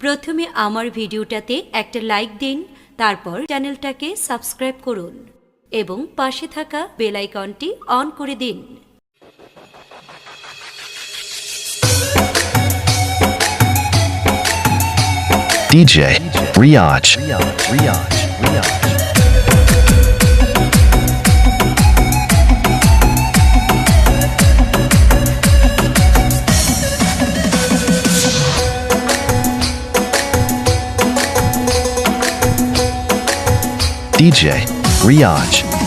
প্রথমে আমার ভিডিওটাতে একটা লাইক দিন, তারপর চ্যানেলটাকে সাবস্ক্রাইব করুন এবং পাশে থাকা বেলাইকনটি অন করে দিন। DJ Riyaj Riyaj Riyaj Riyaj DJ Riage.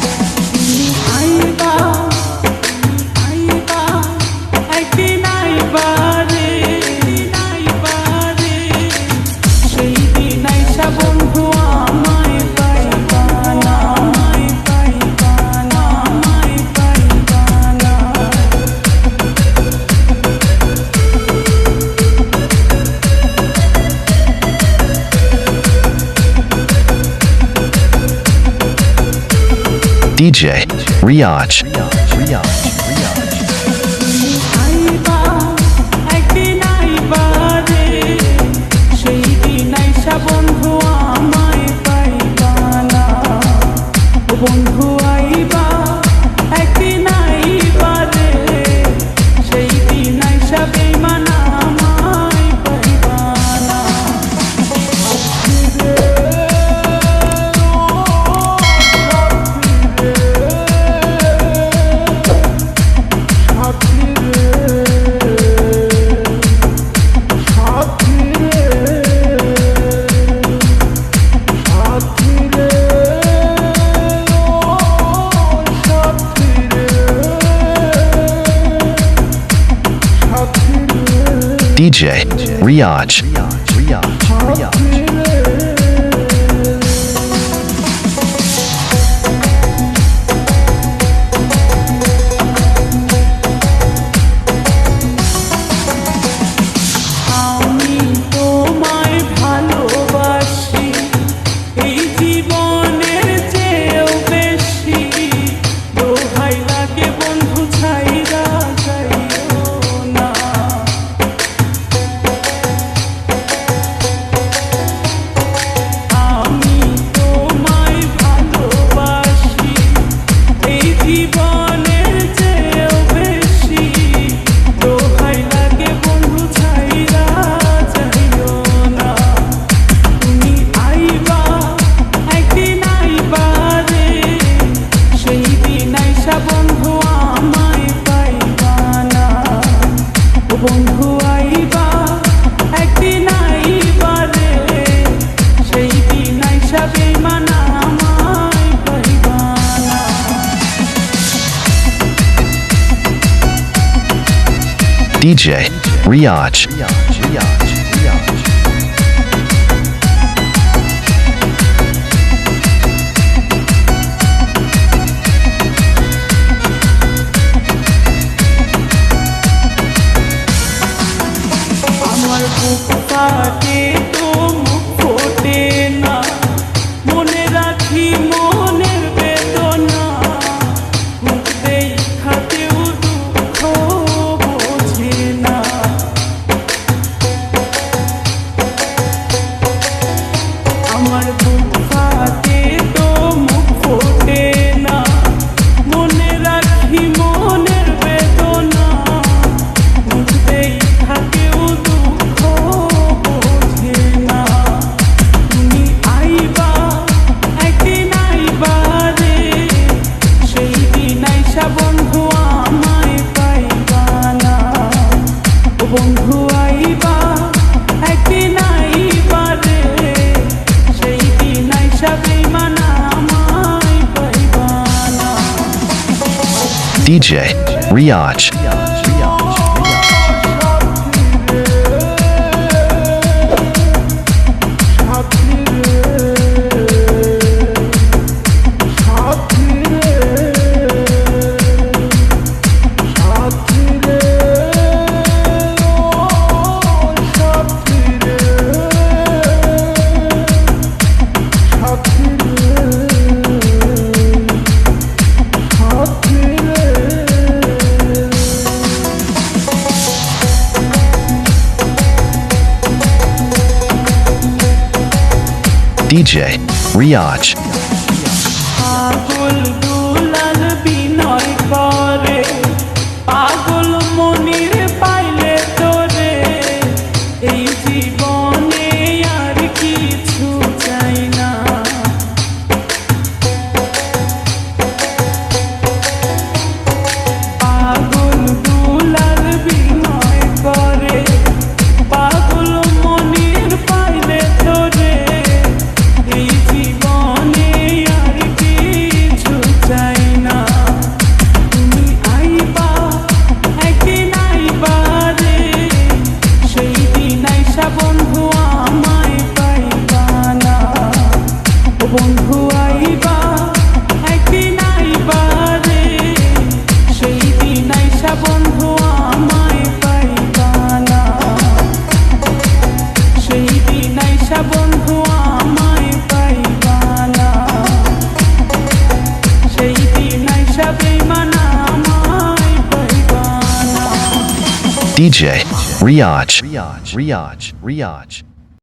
DJ Riach. DJ riage riage riage riage riage বন্ধু আইবা একদিন আইবা রে সেই দিন আইসা বেমানা DJ Riach. Riach. Riach. DJ Riach. DJ Riach. DJ Riach Riach Riach Riach